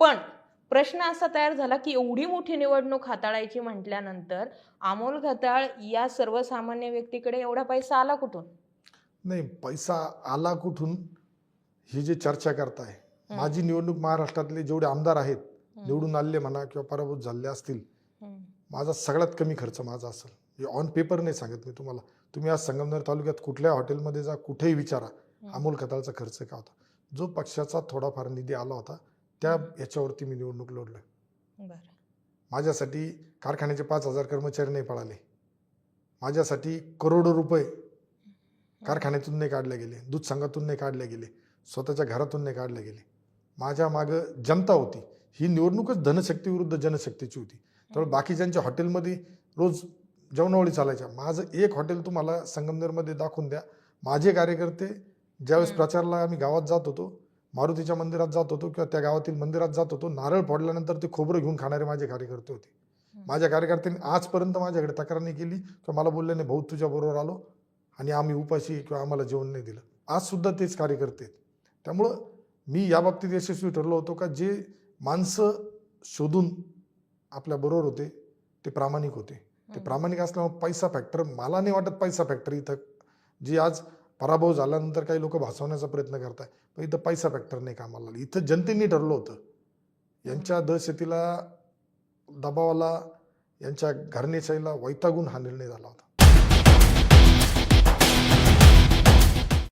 पण प्रश्न असा तयार झाला की एवढी मोठी निवडणूक हाताळायची म्हटल्यानंतर अमोल घताळ या सर्वसामान्य व्यक्तीकडे एवढा पैसा आला कुठून? नाही पैसा आला कुठून ही जी चर्चा करताय. माझी निवडणूक महाराष्ट्रातले जेवढे आमदार आहेत निवडून आलेले म्हणा किंवा पराभूत झाले असतील. माझा सगळ्यात कमी खर्च माझा असेल. हे ऑन पेपर नाही सांगत मी तुम्हाला तुम्ही आज संगमनेर तालुक्यात कुठल्या हॉटेलमध्ये जा कुठेही विचारा अमोल खताळचा खर्च काय होता? जो पक्षाचा थोडाफार निधी आला होता त्या याच्यावरती मी निवडणूक लढलोय. बरं. माझ्यासाठी कारखान्याचे पाच हजार कर्मचारी नाही पळाले. माझ्यासाठी करोडो रुपये कारखान्यातून नाही काढले गेले दूध संघातून नाही काढले गेले स्वतःच्या घरातून नाही काढले गेले. माझ्या मागं जनता होती. ही निवडणूकच धनशक्ती विरुद्ध जनशक्तीची होती. त्यामुळे बाकीच्यांच्या हॉटेलमध्ये रोज जेवणावळी चालायच्या. माझं एक हॉटेल तुम्हाला संगमनेरमध्ये दाखवून द्या. माझे कार्यकर्ते ज्यावेळेस. प्रचाराला आम्ही गावात जात होतो मारुतीच्या मंदिरात जात होतो किंवा त्या गावातील मंदिरात जात होतो. नारळ फोडल्यानंतर ते खोबरं घेऊन खाणारे माझे कार्यकर्ते होते. माझ्या कार्यकर्त्यांनी आजपर्यंत माझ्याकडे तक्रार नाही केली किंवा मला बोलले नाही भाऊ तुझ्या बरोबर आलो आणि आम्ही उपाशी किंवा आम्हाला जेवण नाही दिलं. आज सुद्धा तेच कार्यकर्ते आहेत. त्यामुळं मी या बाबतीत यशस्वी ठरलो होतो का जे माणसं शोधून आपल्या बरोबर होते ते प्रामाणिक होते. ते. प्रामाणिक असल्यामुळे पैसा फॅक्टर मला नाही वाटत पैसा फॅक्टर इथं. जी आज पराभव झाल्यानंतर काही लोक भासवण्याचा प्रयत्न करत आहे पण इथं पैसा फॅक्टर नाही कामाला आला इथं जनतेने ठरलं होतं. यांच्या दहशतीला दबावाला यांच्या घरणेशाहीला वैतागून हा निर्णय झाला होता.